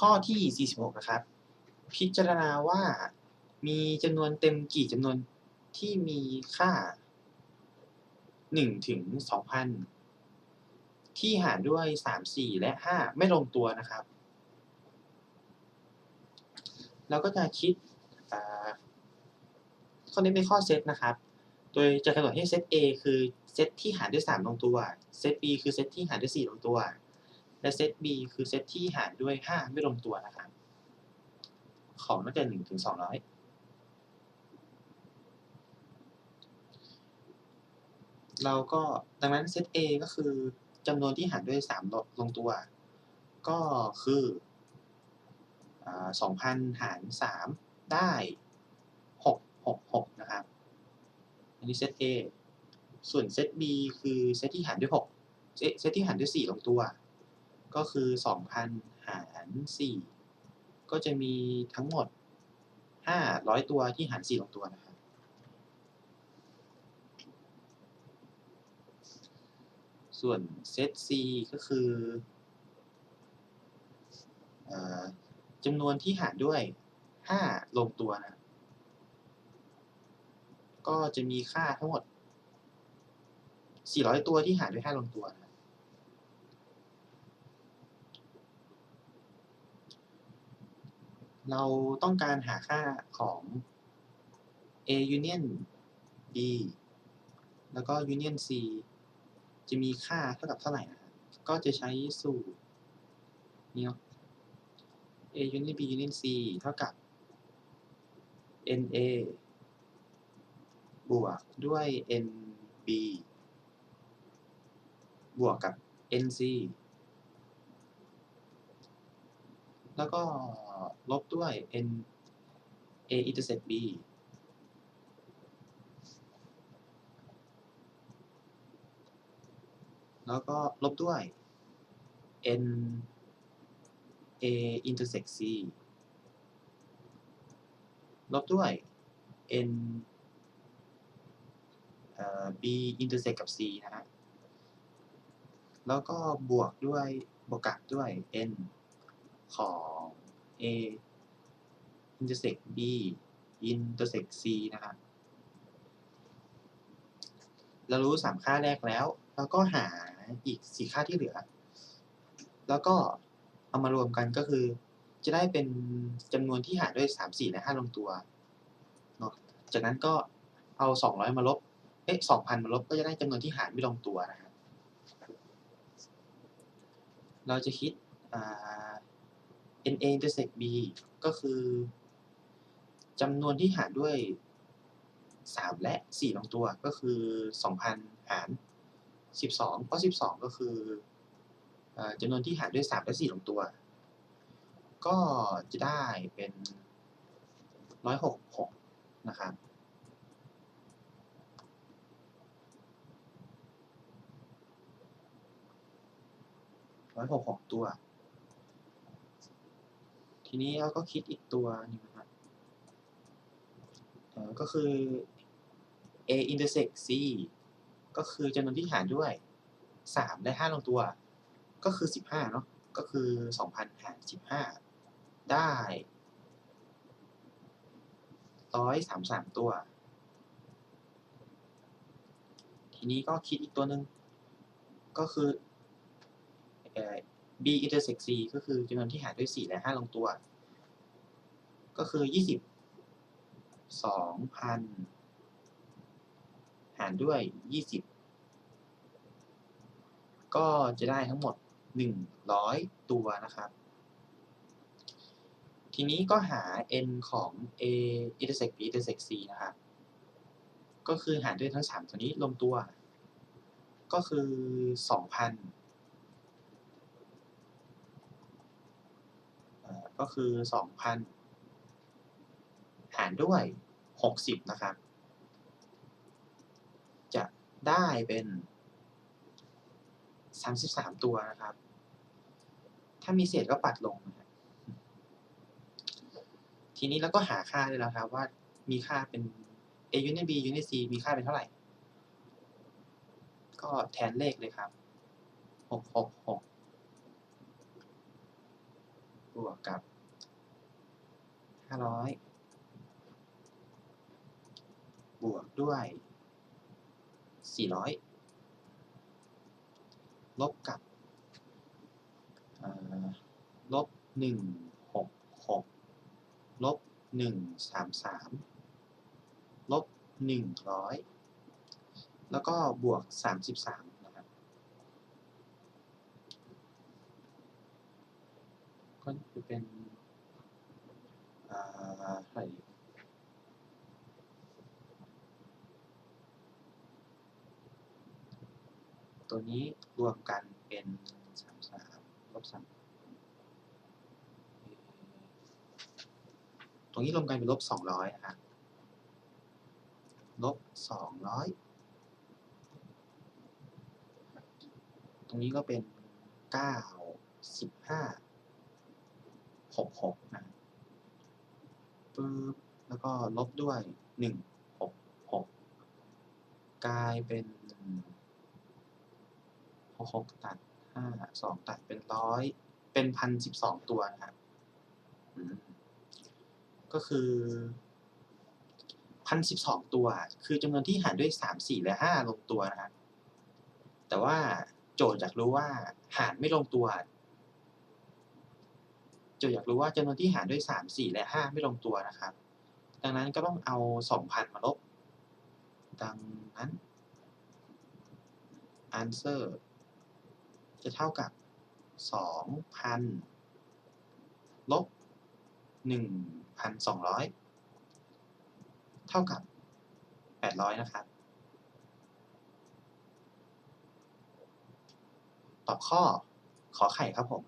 ข้อที่ 46นะครับ พิจารณาว่ามีจำนวนเต็มกี่จำนวนที่มีค่า 1 ถึง 2,000 ที่หารด้วย 3 4 และ 5 ไม่ลงตัวนะครับ เราก็จะคิดข้อนี้เป็นข้อเซตนะครับ โดยจะกำหนดให้เซต A คือเซตที่หารด้วย 3 ลงตัว เซต B คือเซตที่หารด้วย 4 ลงตัว และเซต B คือเซตที่หารด้วย 5 ไม่ลงตัวนะครับ ของตั้งแต่1ถึง200 เราก็ดังนั้นเซต A ก็คือจำนวนที่หารด้วย 3 ลงลงตัว ก็คืออ2,000 หาร 3 ได้ 666 นะครับ อันนี้เซต A ส่วนเซต B คือเซตที่หารด้วย 6 เซตที่หารด้วย 4 ลงตัว ก็คือ 2,000 หาร 4 ก็จะมีทั้งหมด 500 ตัวที่หาร 4 ลงตัวนะครับ ส่วนเซต C ก็คืออจำนวนที่หารด้วย 5 ลงตัวนะ ก็จะมีค่าทั้งหมด 400 ตัวที่หารด้วย 5 ลงตัวนะ เราต้องการหาค่าของ A union B แล้วก็ union C จะมีค่าเท่ากับเท่าไหร่นะก็จะใช้สูตรนี้เนาะ A union B union C เท่ากับ NA บวกด้วย NB บวกกับ NC แล้วก็ ลบด้วย N A intersect B แล้วก็ลบด้วย N A intersect C ลบด้วย N B intersect กับ C นะฮะ แล้วก็บวกด้วยบวกกับด้วย N ของ A intersect B intersect C นะครับเรารู้สามค่าแรกแล้ว แล้วก็หาอีกสี่ค่าที่เหลือ แล้วก็เอามารวมกันก็คือ จะได้เป็นจำนวนที่หารด้วย 3 4 และ 5 ลงตัวเนาะจากนั้นก็เอา 200 มาลบ เอ๊ะ2,000 มาลบก็จะได้จำนวนที่หารไม่ลงตัวนะครับเราจะคิดอ่า NA intersect B ก็คือจำนวนที่หารด้วย 3 และ 4 ลงตัวก็คือ 2,000 หาร 12 เพราะ 12 ก็คืออจำนวนที่หารด้วย 3 และ 4 ลงตัว ก็จะได้เป็น 166 นะครับ 166 ตัว ทีนี้เราก็คิดอีกตัวนึงนะครับก็คือ A intersect C ก็คือจำนวนที่หารด้วย3และ5ลงตัว ก็คือ 15 เนาะก็คือ 2,000 หาร 15 ได้133ตัว ทีนี้ก็คิดอีกตัวหนึ่งก็คือออ B intersect C ก็คือจำนวนที่หารด้วย 4 และ 5 ลงตัว ก็คือ 20 2,000 หารด้วย 20 ก็จะได้ทั้งหมด 100 ตัวนะครับ ทีนี้ก็หา n ของ a intersect b intersect c นะครับ ก็คือหารด้วยทั้ง 3 ตัวนี้ลงตัว ก็คือ 2,000เอ่อ ก็คือ 2,000 หารด้วย 60 นะครับ จะได้เป็น 33 ตัวนะครับ ถ้ามีเศษก็ปัดลงนะทีนี้เราก็หาค่าได้แล้วครับว่ามีค่าเป็น a unit b unit c มีค่าเป็นเท่าไหร่ ก็แทนเลขเลยครับ 666 บวกกับ 500 บวกด้วย 400 ลบกับลบ 166 ลบ 133 ลบ 100 แล้วก็บวก 33 ก็จะเป็นอ่าเท่าไรตัวนี้รวมกันเป็นสามสามลบสามตรงนี้รวมกันเป็นลบสองร้อยนะลบสองร้อยตรงนี้ก็เป็นเก้าสิบห้า หกหกนะปึ๊บแล้วก็ลบด้วยหนึ่งหกหกกลายเป็นหกหกตัดห้าสองตัดเป็นร้อยเป็นพันสิบสองตัวนะครับก็คือพันสิบสองตัว คือจำนวนที่หารด้วยสามสี่และห้าลงตัวนะครับแต่ว่าโจทย์อยากรู้ว่าหารไม่ลงตัว โจทย์อยากรู้ว่าจำนวนที่หารด้วยสามสี่และห้าไม่ลงตัวนะครับ ดังนั้นก็ต้องเอาสองพันมาลบ ดังนั้น answer จะเท่ากับสองพันลบหนึ่งพันสองร้อยเท่ากับแปดร้อยนะครับ ตอบข้อขอไข่ครับผม